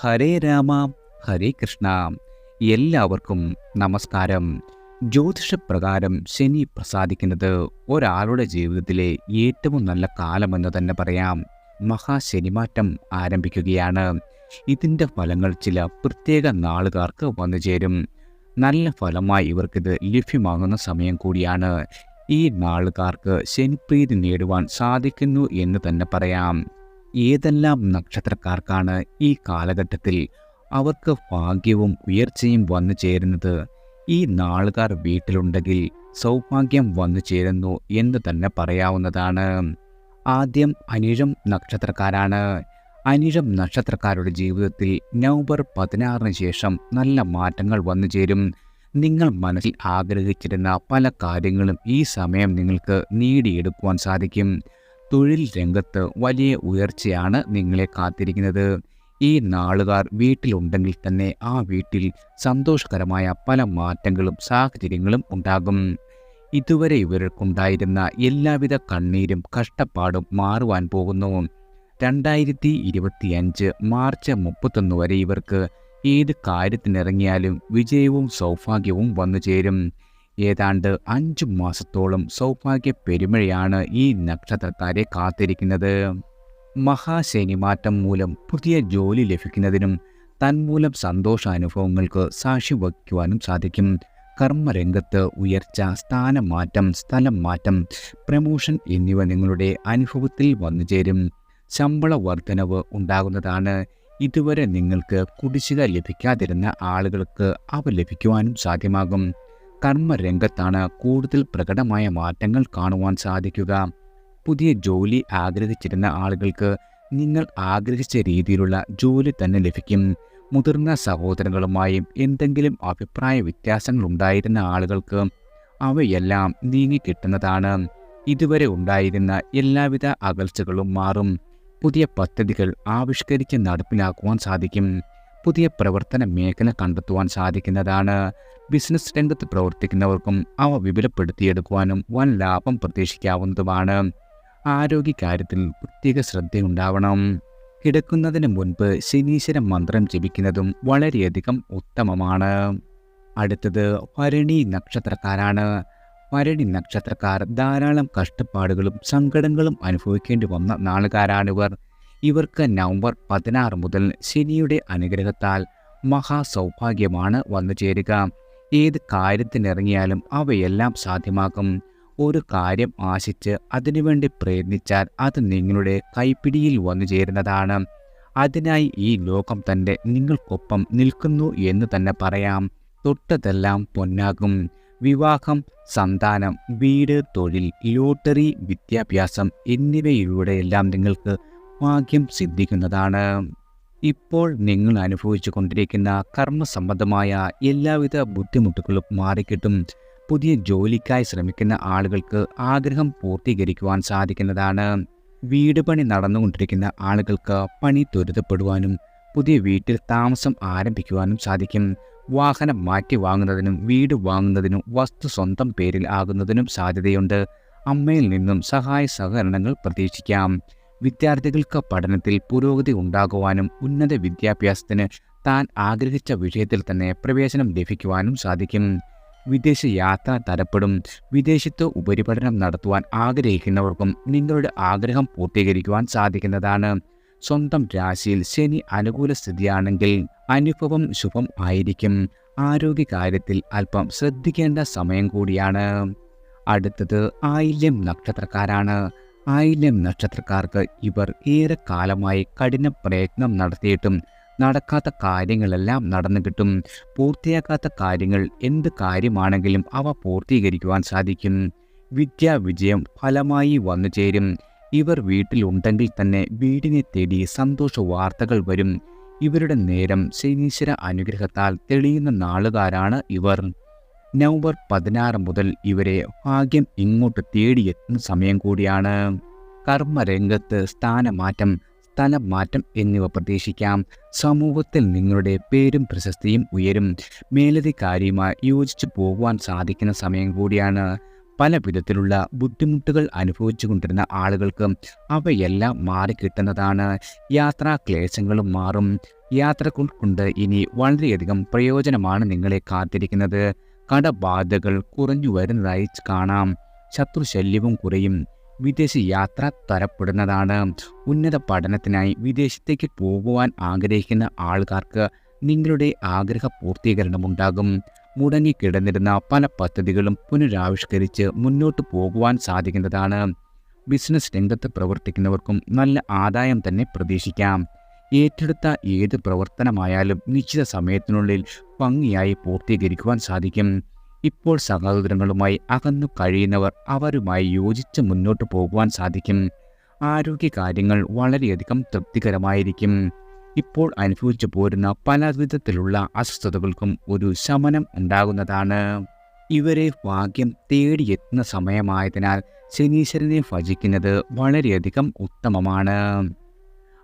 ഹരേ രാമ ഹരേ കൃഷ്ണ. എല്ലാവർക്കും നമസ്കാരം. ജ്യോതിഷപ്രകാരം ശനി പ്രസാദിക്കുന്നത് ഒരാളുടെ ജീവിതത്തിലെ ഏറ്റവും നല്ല കാലമെന്ന് തന്നെ പറയാം. മഹാശനിമാറ്റം ആരംഭിക്കുകയാണ്. ഇതിന്റെ ഫലങ്ങൾ ചില പ്രത്യേക നാളുകാർക്ക് വന്നു ചേരും. നല്ല ഫലമായി ഇവർക്കിത് ലഭ്യമാകുന്ന സമയം കൂടിയാണ്. ഈ നാളുകാർക്ക് ശനിപ്രീതി നേടുവാൻ സാധിക്കുന്നു എന്ന് തന്നെ പറയാം. ഏതെല്ലാം നക്ഷത്രക്കാർക്കാണ് ഈ കാലഘട്ടത്തിൽ അവർക്ക് ഭാഗ്യവും ഉയർച്ചയും വന്നു ചേരുന്നത്? ഈ നാളുകാർ വീട്ടിലുണ്ടെങ്കിൽ സൗഭാഗ്യം വന്നു ചേരുന്നു എന്ന് തന്നെ പറയാവുന്നതാണ്. ആദ്യം അനിഴം നക്ഷത്രക്കാരാണ്. അനിഴം നക്ഷത്രക്കാരുടെ ജീവിതത്തിൽ നവംബർ പതിനാറിന് ശേഷം നല്ല മാറ്റങ്ങൾ വന്നു ചേരും. നിങ്ങൾ മനസ്സിൽ ആഗ്രഹിച്ചിരുന്ന പല കാര്യങ്ങളും ഈ സമയം നിങ്ങൾക്ക് നേടിയെടുക്കുവാൻ സാധിക്കും. തൊഴിൽ രംഗത്ത് വലിയ ഉയർച്ചയാണ് നിങ്ങളെ കാത്തിരിക്കുന്നത്. ഈ നാളുകാർ വീട്ടിലുണ്ടെങ്കിൽ തന്നെ ആ വീട്ടിൽ സന്തോഷകരമായ പല മാറ്റങ്ങളും സാഹചര്യങ്ങളും ഉണ്ടാകും. ഇതുവരെ ഇവർക്കുണ്ടായിരുന്ന എല്ലാവിധ കണ്ണീരും കഷ്ടപ്പാടും മാറുവാൻ പോകുന്നു. രണ്ടായിരത്തി ഇരുപത്തിയഞ്ച് മാർച്ച് മുപ്പത്തൊന്ന് വരെ ഇവർക്ക് ഏത് കാര്യത്തിനിറങ്ങിയാലും വിജയവും സൗഭാഗ്യവും വന്നു ചേരും ഏതാണ്ട് അഞ്ച് മാസത്തോളം സൗഭാഗ്യ പെരുമഴയാണ് ഈ നക്ഷത്രക്കാരെ കാത്തിരിക്കുന്നത്. മഹാശനിമാറ്റം മൂലം പുതിയ ജോലി ലഭിക്കുന്നതിനും തന്മൂലം സന്തോഷാനുഭവങ്ങൾക്ക് സാക്ഷി വയ്ക്കുവാനും സാധിക്കും. കർമ്മരംഗത്ത് ഉയർച്ച സ്ഥാനമാറ്റം സ്ഥലം മാറ്റം പ്രമോഷൻ എന്നിവ നിങ്ങളുടെ അനുഭവത്തിൽ വന്നു ചേരും. ശമ്പള വർധനവ് ഉണ്ടാകുന്നതാണ്. ഇതുവരെ നിങ്ങൾക്ക് കുടിശ്ശിക ലഭിക്കാതിരുന്ന ആളുകൾക്ക് അവ ലഭിക്കുവാനും സാധ്യമാകും. കർമ്മരംഗത്താണ് കൂടുതൽ പ്രകടമായ മാറ്റങ്ങൾ കാണുവാൻ സാധിക്കുക. പുതിയ ജോലി ആഗ്രഹിച്ചിരുന്ന ആളുകൾക്ക് നിങ്ങൾ ആഗ്രഹിച്ച രീതിയിലുള്ള ജോലി തന്നെ ലഭിക്കും. മുതിർന്ന സഹോദരങ്ങളുമായും എന്തെങ്കിലും അഭിപ്രായ വ്യത്യാസങ്ങൾ ഉണ്ടായിരുന്ന ആളുകൾക്ക് അവയെല്ലാം നീങ്ങിക്കിട്ടുന്നതാണ് ഇതുവരെ ഉണ്ടായിരുന്ന എല്ലാവിധ അകൽച്ചകളും മാറും. പുതിയ പദ്ധതികൾ ആവിഷ്കരിച്ച് നടപ്പിലാക്കുവാൻ സാധിക്കും. പുതിയ പ്രവർത്തന മേഖല കണ്ടെത്തുവാൻ സാധിക്കുന്നതാണ്. ബിസിനസ് രംഗത്ത് പ്രവർത്തിക്കുന്നവർക്കും അവ വിപുലപ്പെടുത്തിയെടുക്കുവാനും വൻ ലാഭം പ്രതീക്ഷിക്കാവുന്നതുമാണ്. ആരോഗ്യകാര്യത്തിൽ പ്രത്യേക ശ്രദ്ധയുണ്ടാവണം. കിടക്കുന്നതിന് മുൻപ് ശനീശ്വര മന്ത്രം ജപിക്കുന്നതും വളരെയധികം ഉത്തമമാണ്. അടുത്തത് ഭരണി നക്ഷത്രക്കാരാണ്. ഭരണി നക്ഷത്രക്കാർ ധാരാളം കഷ്ടപ്പാടുകളും സങ്കടങ്ങളും അനുഭവിക്കേണ്ടി വന്ന നാളുകാരാണിവർ. ഇവർക്ക് നവംബർ പതിനാറ് മുതൽ ശനിയുടെ അനുഗ്രഹത്താൽ മഹാസൗഭാഗ്യമാണ് വന്നു ചേരുക. ഏത് കാര്യത്തിനിറങ്ങിയാലും അവയെല്ലാം സാധ്യമാക്കും ഒരു കാര്യം ആശിച്ച് അതിനുവേണ്ടി പ്രയത്നിച്ചാൽ അത് നിങ്ങളുടെ കൈപ്പിടിയിൽ വന്നു ചേരുന്നതാണ്. അതിനായി ഈ ലോകം തന്നെ നിങ്ങൾക്കൊപ്പം നിൽക്കുന്നു എന്ന് തന്നെ പറയാം. തൊട്ടതെല്ലാം പൊന്നാകും. വിവാഹം സന്താനം വീട് തൊഴിൽ ലോട്ടറി വിദ്യാഭ്യാസം എന്നിവയിലൂടെയെല്ലാം നിങ്ങൾക്ക് ഭാഗ്യം സിദ്ധിക്കുന്നതാണ്. ഇപ്പോൾ നിങ്ങൾ അനുഭവിച്ചു കൊണ്ടിരിക്കുന്ന കർമ്മസംബന്ധമായ എല്ലാവിധ ബുദ്ധിമുട്ടുകളും മാറിക്കിട്ടും. പുതിയ ജോലിക്കായി ശ്രമിക്കുന്ന ആളുകൾക്ക് ആഗ്രഹം പൂർത്തീകരിക്കുവാൻ സാധിക്കുന്നതാണ്. വീട് പണി നടന്നുകൊണ്ടിരിക്കുന്ന ആളുകൾക്ക് പണി ത്വരിതപ്പെടുവാനും പുതിയ വീട്ടിൽ താമസം ആരംഭിക്കുവാനും സാധിക്കും. വാഹനം മാറ്റി വാങ്ങുന്നതിനും വീട് വാങ്ങുന്നതിനും വസ്തു സ്വന്തം പേരിൽ ആകുന്നതിനും സാധ്യതയുണ്ട്. അമ്മയിൽ നിന്നും സഹായ സഹകരണങ്ങൾ പ്രതീക്ഷിക്കാം. വിദ്യാർത്ഥികൾക്ക് പഠനത്തിൽ പുരോഗതി ഉണ്ടാകുവാനും ഉന്നത വിദ്യാഭ്യാസത്തിന് താൻ ആഗ്രഹിച്ച വിഷയത്തിൽ തന്നെ പ്രവേശനം ലഭിക്കുവാനും സാധിക്കും. വിദേശ യാത്ര തരപ്പെടും വിദേശത്ത് ഉപരിപഠനം നടത്തുവാൻ ആഗ്രഹിക്കുന്നവർക്കും നിങ്ങളുടെ ആഗ്രഹം പൂർത്തീകരിക്കുവാൻ സാധിക്കുന്നതാണ്. സ്വന്തം രാശിയിൽ ശനി അനുകൂല സ്ഥിതിയാണെങ്കിൽ അനുഭവം ശുഭം ആയിരിക്കും. ആരോഗ്യകാര്യത്തിൽ അല്പം ശ്രദ്ധിക്കേണ്ട സമയം കൂടിയാണ്. അടുത്തത് ആയില്യം നക്ഷത്രക്കാരാണ്. ആയില്യം നക്ഷത്രക്കാർക്ക് ഇവർ ഏറെ കാലമായി കഠിന പ്രയത്നം നടത്തിയിട്ടും നടക്കാത്ത കാര്യങ്ങളെല്ലാം നടന്നു കിട്ടും. പൂർത്തിയാക്കാത്ത കാര്യങ്ങൾ എന്ത് കാര്യമാണെങ്കിലും അവ പൂർത്തീകരിക്കുവാൻ സാധിക്കും. വിദ്യാ വിജയം ഫലമായി വന്നു ചേരും. ഇവർ വീട്ടിലുണ്ടെങ്കിൽ തന്നെ വീടിനെ തേടി സന്തോഷ വാർത്തകൾ വരും. ഇവരുടെ നേരം ശനീശ്വര അനുഗ്രഹത്താൽ തെളിയുന്ന നാളുകാരാണ് ഇവർ. നവംബർ പതിനാറ് മുതൽ ഇവരെ ഭാഗ്യം ഇങ്ങോട്ട് തേടിയെത്തുന്ന സമയം കൂടിയാണ്. കർമ്മരംഗത്ത് സ്ഥാനമാറ്റം സ്ഥലം മാറ്റം എന്നിവ പ്രതീക്ഷിക്കാം. സമൂഹത്തിൽ നിങ്ങളുടെ പേരും പ്രശസ്തിയും ഉയരും. മേലധികാരിയുമായി യോജിച്ചു പോകുവാൻ സാധിക്കുന്ന സമയം കൂടിയാണ്. പല വിധത്തിലുള്ള ബുദ്ധിമുട്ടുകൾ അനുഭവിച്ചു കൊണ്ടിരുന്ന ആളുകൾക്ക് അവയെല്ലാം മാറിക്കിട്ടുന്നതാണ് യാത്രാ ക്ലേശങ്ങളും മാറും. യാത്രകൾ കൊണ്ട് ഇനി വളരെയധികം പ്രയോജനമാണ് നിങ്ങളെ കാത്തിരിക്കുന്നത്. കടബാധകൾ കുറഞ്ഞു വരുന്നതായി കാണാം. ശത്രുശല്യവും കുറയും. വിദേശ യാത്ര തരപ്പെടുന്നതാണ്. ഉന്നത പഠനത്തിനായി വിദേശത്തേക്ക് പോകുവാൻ ആഗ്രഹിക്കുന്ന ആൾക്കാർക്ക് നിങ്ങളുടെ ആഗ്രഹ പൂർത്തീകരണമുണ്ടാകും. മുടങ്ങിക്കിടന്നിരുന്ന പല പദ്ധതികളും പുനരാവിഷ്കരിച്ച് മുന്നോട്ട് പോകുവാൻ സാധിക്കുന്നതാണ്. ബിസിനസ് രംഗത്ത് പ്രവർത്തിക്കുന്നവർക്കും നല്ല ആദായം തന്നെ പ്രതീക്ഷിക്കാം. ഏറ്റെടുത്ത ഏത് പ്രവർത്തനമായാലും നിശ്ചിത സമയത്തിനുള്ളിൽ ഭംഗിയായി പൂർത്തീകരിക്കുവാൻ സാധിക്കും. ഇപ്പോൾ സഹോദരങ്ങളുമായി അകന്നു കഴിയുന്നവർ അവരുമായി യോജിച്ച് മുന്നോട്ട് പോകുവാൻ സാധിക്കും. ആരോഗ്യകാര്യങ്ങൾ വളരെയധികം തൃപ്തികരമായിരിക്കും. ഇപ്പോൾ അനുഭവിച്ചു പോരുന്ന പലവിധത്തിലുള്ള അസ്വസ്ഥതകൾക്കും ഒരു ശമനം ഉണ്ടാകുന്നതാണ്. ഇവരെ ഭാഗ്യം തേടിയെത്തുന്ന സമയമായതിനാൽ ശനീശ്വരനെ ഭജിക്കുന്നത് വളരെയധികം ഉത്തമമാണ്.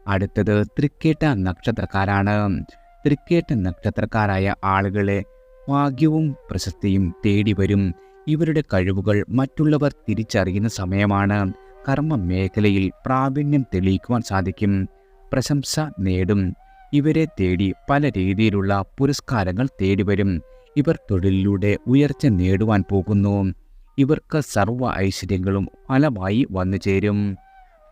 അടുത്തത് തൃക്കേട്ട നക്ഷത്രക്കാരാണ്. തൃക്കേട്ട നക്ഷത്രക്കാരായ ആളുകളെ ഭാഗ്യവും പ്രശസ്തിയും തേടി വരും. ഇവരുടെ കഴിവുകൾ മറ്റുള്ളവർ തിരിച്ചറിയുന്ന സമയമാണ്. കർമ്മ മേഖലയിൽ പ്രാവീണ്യം തെളിയിക്കുവാൻ സാധിക്കും. പ്രശംസ നേടും. ഇവരെ തേടി പല രീതിയിലുള്ള പുരസ്കാരങ്ങൾ തേടി വരും. ഇവർ തൊഴിലിലൂടെ ഉയർച്ച നേടുവാൻ പോകുന്നു. ഇവർക്ക് സർവ ഐശ്വര്യങ്ങളും ഫലമായി വന്നു ചേരും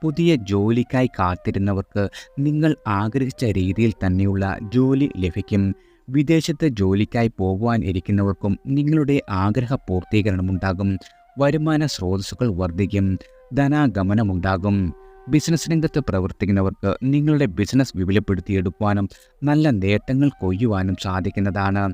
പുതിയ ജോലിക്കായി കാത്തിരുന്നവർക്ക് നിങ്ങൾ ആഗ്രഹിച്ച രീതിയിൽ തന്നെയുള്ള ജോലി ലഭിക്കും. വിദേശത്ത് ജോലിക്കായി പോകുവാൻ ഇരിക്കുന്നവർക്കും നിങ്ങളുടെ ആഗ്രഹ പൂർത്തീകരണമുണ്ടാകും. വരുമാന സ്രോതസ്സുകൾ വർദ്ധിക്കും. ധനാഗമനമുണ്ടാകും. ബിസിനസ് രംഗത്ത് പ്രവർത്തിക്കുന്നവർക്ക് നിങ്ങളുടെ ബിസിനസ് വിപുലപ്പെടുത്തിയെടുക്കുവാനും നല്ല നേട്ടങ്ങൾ കൊയ്യുവാനും സാധിക്കുന്നതാണ്.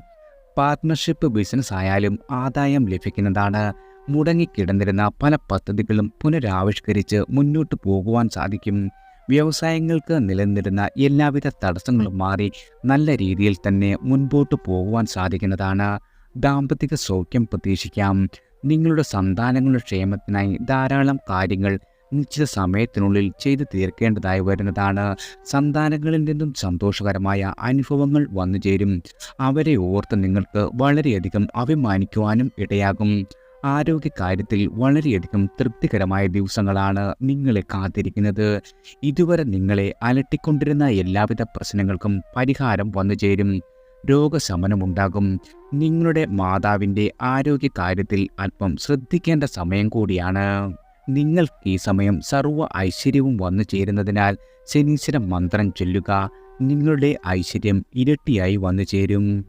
പാർട്ട്ണർഷിപ്പ് ബിസിനസ് ആയാലും ആദായം ലഭിക്കുന്നതാണ്. മുടങ്ങിക്കിടന്നിരുന്ന പല പദ്ധതികളും പുനരാവിഷ്കരിച്ച് മുന്നോട്ട് പോകുവാൻ സാധിക്കും. വ്യവസായങ്ങൾക്ക് നിലനിന്നിരുന്ന എല്ലാവിധ തടസ്സങ്ങളും മാറി നല്ല രീതിയിൽ തന്നെ മുൻപോട്ട് പോകുവാൻ സാധിക്കുന്നതാണ്. ദാമ്പത്തിക സൗഖ്യം പ്രതീക്ഷിക്കാം. നിങ്ങളുടെ സന്താനങ്ങളുടെ ക്ഷേമത്തിനായി ധാരാളം കാര്യങ്ങൾ നിശ്ചിത സമയത്തിനുള്ളിൽ ചെയ്തു തീർക്കേണ്ടതായി വരുന്നതാണ്. സന്താനങ്ങളിൽ നിന്നും സന്തോഷകരമായ അനുഭവങ്ങൾ വന്നു ചേരും. അവരെ ഓർത്ത് നിങ്ങൾക്ക് വളരെയധികം അഭിമാനിക്കുവാനും ഇടയാകും. ആരോഗ്യകാര്യത്തിൽ വളരെയധികം തൃപ്തികരമായ ദിവസങ്ങളാണ് നിങ്ങളെ കാത്തിരിക്കുന്നത്. ഇതുവരെ നിങ്ങളെ അലട്ടിക്കൊണ്ടിരുന്ന എല്ലാവിധ പ്രശ്നങ്ങൾക്കും പരിഹാരം വന്നു ചേരും. രോഗശമനമുണ്ടാകും. നിങ്ങളുടെ മാതാവിന്റെ ആരോഗ്യകാര്യത്തിൽ അല്പം ശ്രദ്ധിക്കേണ്ട സമയം കൂടിയാണ്. നിങ്ങൾക്ക് ഈ സമയം സർവ ഐശ്വര്യവും വന്നു ചേരുന്നതിനാൽ ശനീശ്വര മന്ത്രം ചൊല്ലുക. നിങ്ങളുടെ ഐശ്വര്യം ഇരട്ടിയായി വന്നു ചേരും.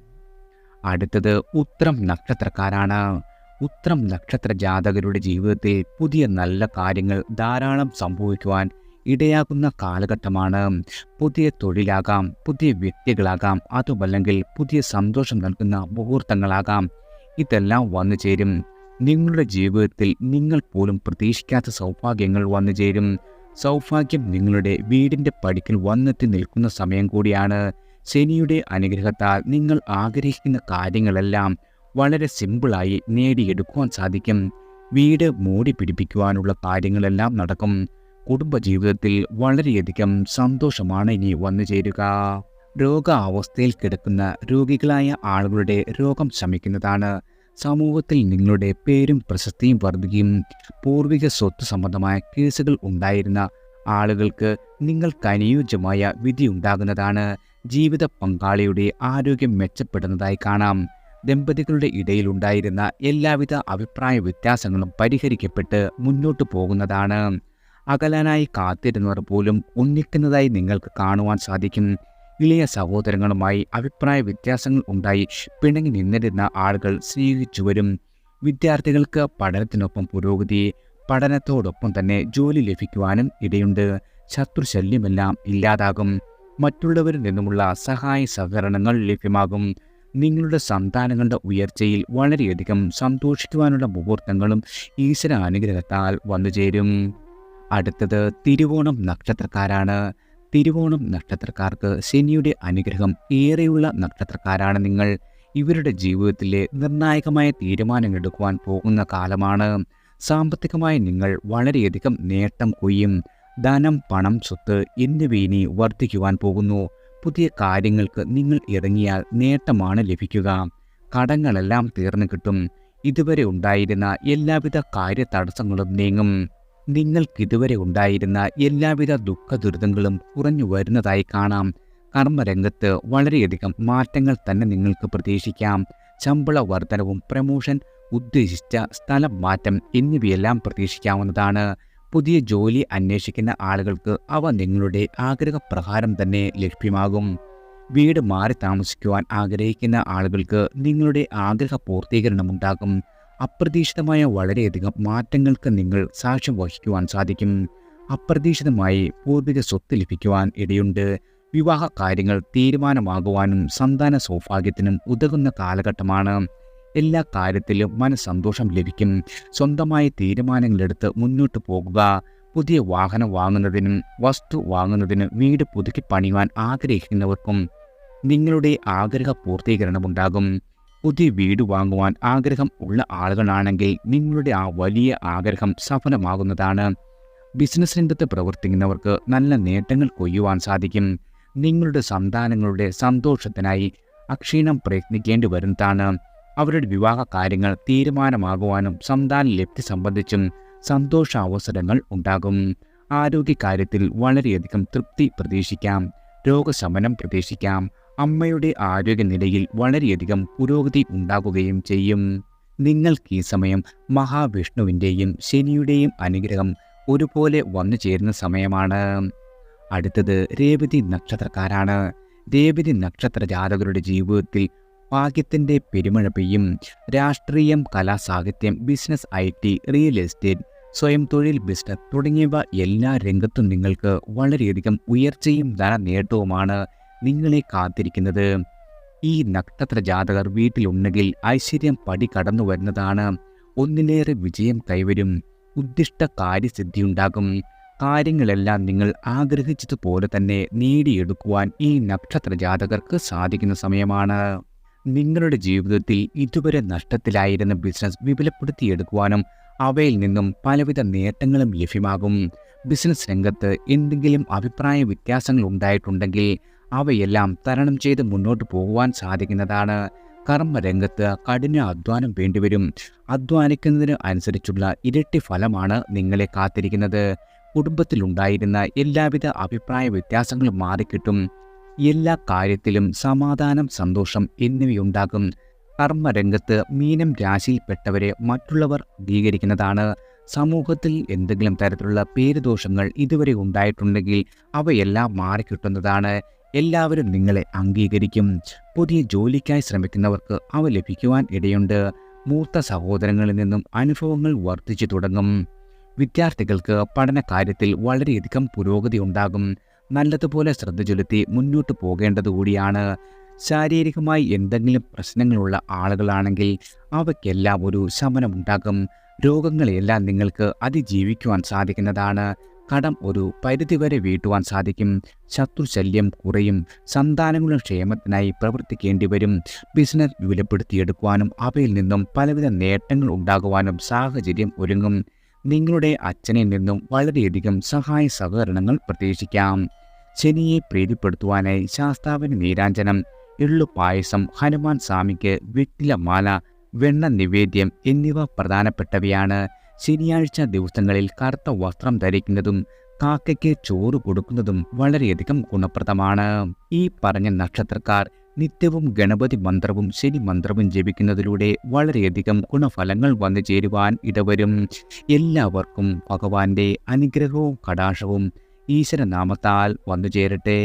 അടുത്തത് ഉത്രം നക്ഷത്രക്കാരാണ്. ഉത്രം നക്ഷത്ര ജാതകരുടെ ജീവിതത്തിൽ പുതിയ നല്ല കാര്യങ്ങൾ ധാരാളം സംഭവിക്കുവാൻ ഇടയാകുന്ന കാലഘട്ടമാണ്. പുതിയ തൊഴിലാകാം പുതിയ വ്യക്തികളാകാം അതുമല്ലെങ്കിൽ പുതിയ സന്തോഷം നൽകുന്ന മുഹൂർത്തങ്ങളാകാം. ഇതെല്ലാം വന്നു ചേരും. നിങ്ങളുടെ ജീവിതത്തിൽ നിങ്ങൾ പോലും പ്രതീക്ഷിക്കാത്ത സൗഭാഗ്യങ്ങൾ വന്നു ചേരും. സൗഭാഗ്യം നിങ്ങളുടെ വീടിന്റെ പടിക്കൽ വന്നെത്തി നിൽക്കുന്ന സമയം കൂടിയാണ്. ശനിയുടെ അനുഗ്രഹത്താൽ നിങ്ങൾ ആഗ്രഹിക്കുന്ന കാര്യങ്ങളെല്ലാം വളരെ സിമ്പിളായി നേടിയെടുക്കുവാൻ സാധിക്കും. വീട് മൂടി പിടിപ്പിക്കുവാനുള്ള കാര്യങ്ങളെല്ലാം നടക്കും. കുടുംബജീവിതത്തിൽ വളരെയധികം സന്തോഷമാണ് ഇനി വന്നു ചേരുക. രോഗാവസ്ഥയിൽ കിടക്കുന്ന രോഗികളായ ആളുകളുടെ രോഗം ശമിക്കുന്നതാണ്. സമൂഹത്തിൽ നിങ്ങളുടെ പേരും പ്രശസ്തിയും വർദ്ധിക്കുകയും പൂർവിക സ്വത്ത് സംബന്ധമായ കേസുകൾ ഉണ്ടായിരുന്ന ആളുകൾക്ക് നിങ്ങൾക്ക് അനുയോജ്യമായ വിധി ഉണ്ടാകുന്നതാണ്. ജീവിത പങ്കാളിയുടെ ആരോഗ്യം മെച്ചപ്പെടുന്നതായി കാണാം. ദമ്പതികളുടെ ഇടയിലുണ്ടായിരുന്ന എല്ലാവിധ അഭിപ്രായ വ്യത്യാസങ്ങളും പരിഹരിക്കപ്പെട്ട് മുന്നോട്ടു പോകുന്നതാണ്. അകലാനായി കാത്തിരുന്നവർ പോലും ഒന്നിക്കുന്നതായി നിങ്ങൾക്ക് കാണുവാൻ സാധിക്കും. ഇളയ സഹോദരങ്ങളുമായി അഭിപ്രായ വ്യത്യാസങ്ങൾ ഉണ്ടായി പിണങ്ങി നിന്നിരുന്ന ആളുകൾ സ്നേഹിച്ചു വരും. വിദ്യാർത്ഥികൾക്ക് പഠനത്തിനൊപ്പം പുരോഗതി പഠനത്തോടൊപ്പം തന്നെ ജോലി ലഭിക്കുവാനും ഇടയുണ്ട്. ശത്രുശല്യമെല്ലാം ഇല്ലാതാകും. മറ്റുള്ളവരിൽ നിന്നുമുള്ള സഹായ സഹകരണങ്ങൾ ലഭ്യമാകും. നിങ്ങളുടെ സന്താനങ്ങളുടെ ഉയർച്ചയിൽ വളരെയധികം സന്തോഷിക്കുവാനുള്ള മുഹൂർത്തങ്ങളും ഈശ്വര അനുഗ്രഹത്താൽ വന്നുചേരും. അടുത്തത് തിരുവോണം നക്ഷത്രക്കാരാണ്. തിരുവോണം നക്ഷത്രക്കാർക്ക് ശനിയുടെ അനുഗ്രഹം ഏറെയുള്ള നക്ഷത്രക്കാരാണ് നിങ്ങൾ. ഇവരുടെ ജീവിതത്തിലെ നിർണായകമായ തീരുമാനങ്ങൾ എടുക്കുവാൻ പോകുന്ന കാലമാണ്. സാമ്പത്തികമായി നിങ്ങൾ വളരെയധികം നേട്ടം കൊയ്യും. ധനം പണം സ്വത്ത് എന്നിവ ഇനി വർദ്ധിക്കുവാൻ പോകുന്നു. പുതിയ കാര്യങ്ങൾക്ക് നിങ്ങൾ ഇറങ്ങിയാൽ നേട്ടമാണ് ലഭിക്കുക. കടങ്ങളെല്ലാം തീർന്നു കിട്ടും. ഇതുവരെ ഉണ്ടായിരുന്ന എല്ലാവിധ കാര്യ തടസ്സങ്ങളും നീങ്ങും. നിങ്ങൾക്ക് ഇതുവരെ ഉണ്ടായിരുന്ന എല്ലാവിധ ദുഃഖ ദുരിതങ്ങളും കുറഞ്ഞു വരുന്നതായി കാണാം. കർമ്മരംഗത്ത് വളരെയധികം മാറ്റങ്ങൾ തന്നെ നിങ്ങൾക്ക് പ്രതീക്ഷിക്കാം. ശമ്പള വർധനവും പ്രമോഷൻ ഉദ്ദേശിച്ച സ്ഥലം മാറ്റം എന്നിവയെല്ലാം പ്രതീക്ഷിക്കാവുന്നതാണ്. പുതിയ ജോലി അന്വേഷിക്കുന്ന ആളുകൾക്ക് അവ നിങ്ങളുടെ ആഗ്രഹപ്രകാരം തന്നെ ലഭ്യമാകും. വീട് മാറി താമസിക്കുവാൻ ആഗ്രഹിക്കുന്ന ആളുകൾക്ക് നിങ്ങളുടെ ആഗ്രഹ പൂർത്തീകരണമുണ്ടാകും. അപ്രതീക്ഷിതമായ വളരെയധികം മാറ്റങ്ങൾക്ക് നിങ്ങൾ സാക്ഷ്യം വഹിക്കുവാൻ സാധിക്കും. അപ്രതീക്ഷിതമായി പൂർവിക സ്വത്ത് ലഭിക്കുവാൻ ഇടയുണ്ട്. വിവാഹ കാര്യങ്ങൾ തീരുമാനമാകുവാനും സന്താന സൗഭാഗ്യത്തിനും ഉതകുന്ന കാലഘട്ടമാണ്. എല്ലാ കാര്യത്തിലും മനസ്സന്തോഷം ലഭിക്കും. സ്വന്തമായ തീരുമാനങ്ങളെടുത്ത് മുന്നോട്ട് പോകുക പുതിയ വാഹനം വാങ്ങുന്നതിനും വസ്തു വാങ്ങുന്നതിനും വീട് പുതുക്കി പണിയുവാൻ ആഗ്രഹിക്കുന്നവർക്കും നിങ്ങളുടെ ആഗ്രഹ പൂർത്തീകരണമുണ്ടാകും. പുതിയ വീട് വാങ്ങുവാൻ ആഗ്രഹം ഉള്ള ആളുകളാണെങ്കിൽ നിങ്ങളുടെ ആ വലിയ ആഗ്രഹം സഫലമാകുന്നതാണ്. ബിസിനസ് രംഗത്ത് പ്രവർത്തിക്കുന്നവർക്ക് നല്ല നേട്ടങ്ങൾ കൊയ്യുവാൻ സാധിക്കും. നിങ്ങളുടെ സന്താനങ്ങളുടെ സന്തോഷത്തിനായി അക്ഷീണം പ്രയത്നിക്കേണ്ടി വരുന്നതാണ്. അവരുടെ വിവാഹ കാര്യങ്ങൾ തീരുമാനമാകുവാനും സന്താന ലബ്ധി സംബന്ധിച്ചും സന്തോഷ അവസരങ്ങൾ ഉണ്ടാകും. ആരോഗ്യകാര്യത്തിൽ വളരെയധികം തൃപ്തി പ്രതീക്ഷിക്കാം. രോഗശമനം പ്രതീക്ഷിക്കാം. അമ്മയുടെ ആരോഗ്യനിലയിൽ വളരെയധികം പുരോഗതി ഉണ്ടാകുകയും ചെയ്യും. നിങ്ങൾക്ക് ഈ സമയം മഹാവിഷ്ണുവിന്റെയും ശനിയുടെയും അനുഗ്രഹം ഒരുപോലെ വന്നു ചേരുന്ന സമയമാണ്. അടുത്തത് രേവതി നക്ഷത്രക്കാരാണ്. രേവതി നക്ഷത്ര ജാതകരുടെ ജീവിതത്തിൽ ഭാഗ്യത്തിന്റെ പെരുമഴ പെയ്യും രാഷ്ട്രീയം കലാ സാഹിത്യം business I T real estate സ്വയം തൊഴിൽ ബിസിനസ് തുടങ്ങിയവ എല്ലാ രംഗത്തും നിങ്ങൾക്ക് വളരെയധികം ഉയർച്ചയും ധന നേട്ടവുമാണ് നിങ്ങളെ കാത്തിരിക്കുന്നത്. ഈ നക്ഷത്ര ജാതകർ വീട്ടിലുണ്ടെങ്കിൽ ഐശ്വര്യം പടി കടന്നു വരുന്നതാണ്. ഒന്നിലേറെ വിജയം കൈവരും. ഉദ്ദിഷ്ട കാര്യസിദ്ധിയുണ്ടാകും. കാര്യങ്ങളെല്ലാം നിങ്ങൾ ആഗ്രഹിച്ചതുപോലെ തന്നെ നേടിയെടുക്കുവാൻ ഈ നക്ഷത്ര ജാതകർക്ക് സാധിക്കുന്ന സമയമാണ്. നിങ്ങളുടെ ജീവിതത്തിൽ ഇതുവരെ നഷ്ടത്തിലായിരുന്ന ബിസിനസ് വിപുലപ്പെടുത്തിയെടുക്കുവാനും അവയിൽ നിന്നും പലവിധ നേട്ടങ്ങളും ലഭ്യമാകും. ബിസിനസ് രംഗത്ത് എന്തെങ്കിലും അഭിപ്രായ വ്യത്യാസങ്ങൾ ഉണ്ടായിട്ടുണ്ടെങ്കിൽ അവയെല്ലാം തരണം ചെയ്ത് മുന്നോട്ട് പോകുവാൻ സാധിക്കുന്നതാണ്. കർമ്മരംഗത്ത് കഠിന അധ്വാനം വേണ്ടിവരും. അധ്വാനിക്കുന്നതിന് അനുസരിച്ചുള്ള ഇരട്ടി ഫലമാണ് നിങ്ങളെ കാത്തിരിക്കുന്നത്. കുടുംബത്തിലുണ്ടായിരുന്ന എല്ലാവിധ അഭിപ്രായ വ്യത്യാസങ്ങളും മാറിക്കിട്ടും. എല്ലാ കാര്യത്തിലും സമാധാനം സന്തോഷം എന്നിവയുണ്ടാകും. കർമ്മരംഗത്ത് മീനം രാശിയിൽപ്പെട്ടവരെ മറ്റുള്ളവർ അംഗീകരിക്കുന്നതാണ്. സമൂഹത്തിൽ എന്തെങ്കിലും തരത്തിലുള്ള പേരുദോഷങ്ങൾ ഇതുവരെ ഉണ്ടായിട്ടുണ്ടെങ്കിൽ അവയെല്ലാം മാറിക്കിട്ടുന്നതാണ്. എല്ലാവരും നിങ്ങളെ അംഗീകരിക്കും. പുതിയ ജോലിക്കായി ശ്രമിക്കുന്നവർക്ക് അവ ലഭിക്കുവാൻ ഇടയുണ്ട്. മൂത്ത സഹോദരങ്ങളിൽ നിന്നും അനുഭവങ്ങൾ വർദ്ധിച്ചു തുടങ്ങും. വിദ്യാർത്ഥികൾക്ക് പഠന കാര്യത്തിൽ വളരെയധികം പുരോഗതി ഉണ്ടാകും. നല്ലതുപോലെ ശ്രദ്ധ ചെലുത്തി മുന്നോട്ട് പോകേണ്ടതുകൂടിയാണ് ശാരീരികമായി എന്തെങ്കിലും പ്രശ്നങ്ങളുള്ള ആളുകളാണെങ്കിൽ അവയ്ക്കെല്ലാം ഒരു ശമനമുണ്ടാകും. രോഗങ്ങളെല്ലാം നിങ്ങൾക്ക് അതിജീവിക്കുവാൻ സാധിക്കുന്നതാണ്. കടം ഒരു പരിധിവരെ വീട്ടുവാൻ സാധിക്കും. ശത്രുശല്യം കുറയും. സന്താനങ്ങളുടെ ക്ഷേമത്തിനായി പ്രവർത്തിക്കേണ്ടി വരും. ബിസിനസ് വിലപ്പെടുത്തിയെടുക്കുവാനും അവയിൽ നിന്നും പലവിധ നേട്ടങ്ങൾ ഉണ്ടാകുവാനും സാഹചര്യം ഒരുങ്ങും. നിങ്ങളുടെ അച്ഛനിൽ നിന്നും വളരെയധികം സഹായ സഹകരണങ്ങൾ പ്രതീക്ഷിക്കാം. ശനിയെ പ്രീതിപ്പെടുത്തുവാനായി ശാസ്താവിന് നീരാഞ്ജനം എള്ളു പായസം ഹനുമാൻ സ്വാമിക്ക് വെറ്റിലമാല വെണ്ണ നിവേദ്യം എന്നിവ പ്രധാനപ്പെട്ടവയാണ്. ശനിയാഴ്ച ദിവസങ്ങളിൽ കറുത്ത വസ്ത്രം ധരിക്കുന്നതും കാക്കയ്ക്ക് ചോറ് കൊടുക്കുന്നതും വളരെയധികം ഗുണപ്രദമാണ്. ഈ പറഞ്ഞ നക്ഷത്രക്കാർ നിത്യവും ഗണപതി മന്ത്രവും ശനി മന്ത്രവും ജപിക്കുന്നതിലൂടെ വളരെയധികം ഗുണഫലങ്ങൾ വന്നു ചേരുവാൻ ഇടവരും. എല്ലാവർക്കും ഭഗവാന്റെ അനുഗ്രഹവും കടാശവും ഈശ്വരനാമത്താൽ വന്നു ചേരട്ടെ.